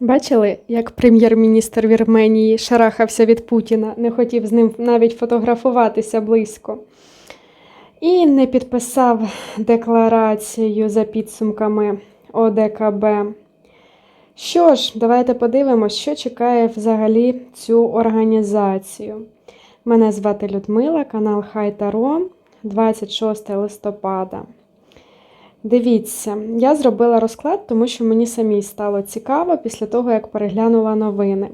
Бачили, як прем'єр-міністр Вірменії шарахався від Путіна, не хотів з ним навіть фотографуватися близько. І не підписав декларацію за підсумками ОДКБ. Що ж, давайте подивимось, що чекає взагалі цю організацію. Мене звати Людмила, канал Хай Таро, 26 листопада. Дивіться, я зробила розклад, тому що мені самій стало цікаво після того, як переглянула новини.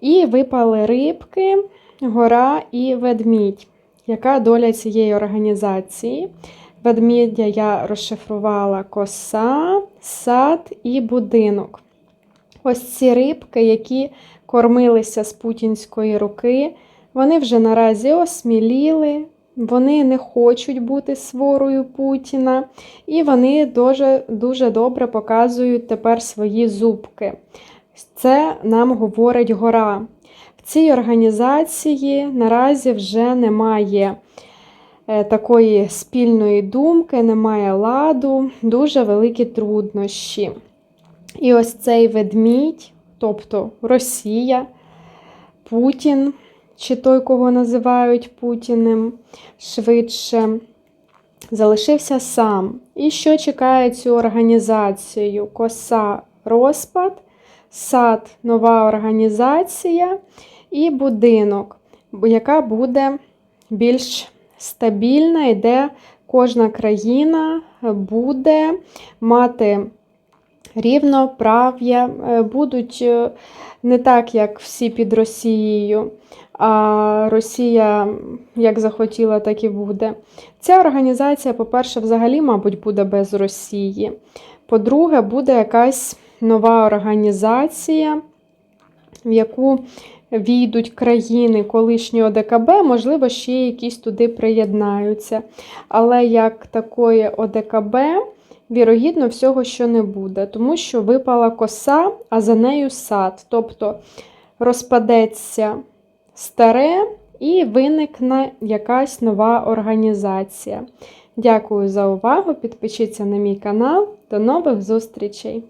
І випали рибки, гора і ведмідь. Яка доля цієї організації? Ведмідя я розшифрувала коса, сад і будинок. Ось ці рибки, які кормилися з путінської руки, вони вже наразі осміліли, вони не хочуть бути сворою Путіна, і вони дуже, дуже добре показують тепер свої зубки. Це нам говорить гора. В цій організації наразі вже немає е, такої спільної думки, немає ладу, дуже великі труднощі. І ось цей ведмідь, тобто Росія, Путін, чи той, кого називають Путіним, швидше, залишився сам. І що чекає цю організацію? Коса розпад, сад нова організація і будинок, яка буде більш стабільна, і де кожна країна буде мати рівноправ'я, е, будуть е, не так, як всі під Росією, а Росія як захотіла, так і буде. Ця організація, по-перше, взагалі, мабуть, буде без Росії. По-друге, буде якась нова організація, в яку війдуть країни колишнього ОДКБ, можливо, ще якісь туди приєднаються. Але як такої ОДКБ, вірогідно, всього що не буде, тому що випала коса, а за нею сад. Тобто розпадеться старе і виникне якась нова організація. Дякую за увагу! Підпишіться на мій канал. До нових зустрічей!